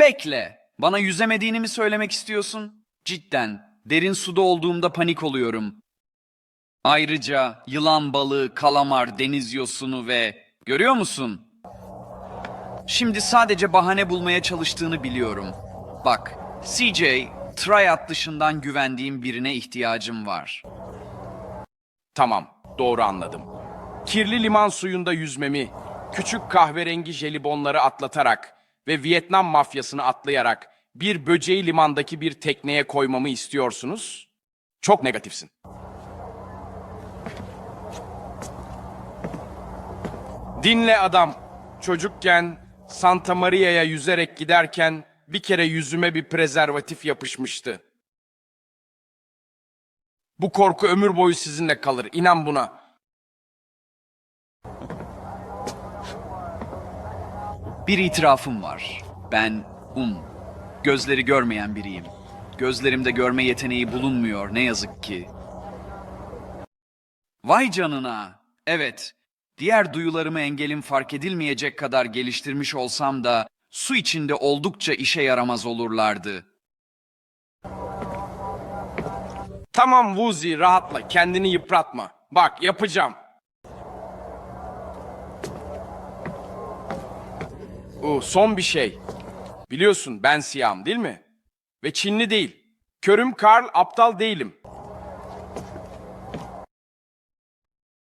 Bekle. Bana yüzemediğini mi söylemek istiyorsun? Cidden. Derin suda olduğumda panik oluyorum. Ayrıca yılan balığı, kalamar, deniz yosunu ve... Görüyor musun? Şimdi sadece bahane bulmaya çalıştığını biliyorum. Bak, CJ, tryout dışından güvendiğim birine ihtiyacım var. Tamam, doğru anladım. Kirli liman suyunda yüzmemi, küçük kahverengi jelibonları atlatarak ve Vietnam mafyasını atlayarak bir böceği limandaki bir tekneye koymamı istiyorsunuz. Çok negatifsin. Dinle adam. Çocukken Santa Maria'ya yüzerek giderken bir kere yüzüme bir prezervatif yapışmıştı. Bu korku ömür boyu sizinle kalır. İnan buna. Bir itirafım var. Ben um, gözleri görmeyen biriyim. Gözlerimde görme yeteneği bulunmuyor ne yazık ki. Vay canına. Evet, diğer duyularımı engelim fark edilmeyecek kadar geliştirmiş olsam da su içinde oldukça işe yaramaz olurlardı. Tamam Woozy rahatla. Kendini yıpratma. Bak yapacağım. Oo, son bir şey. Biliyorsun ben siyahım değil mi? Ve Çinli değil. Körüm Karl aptal değilim.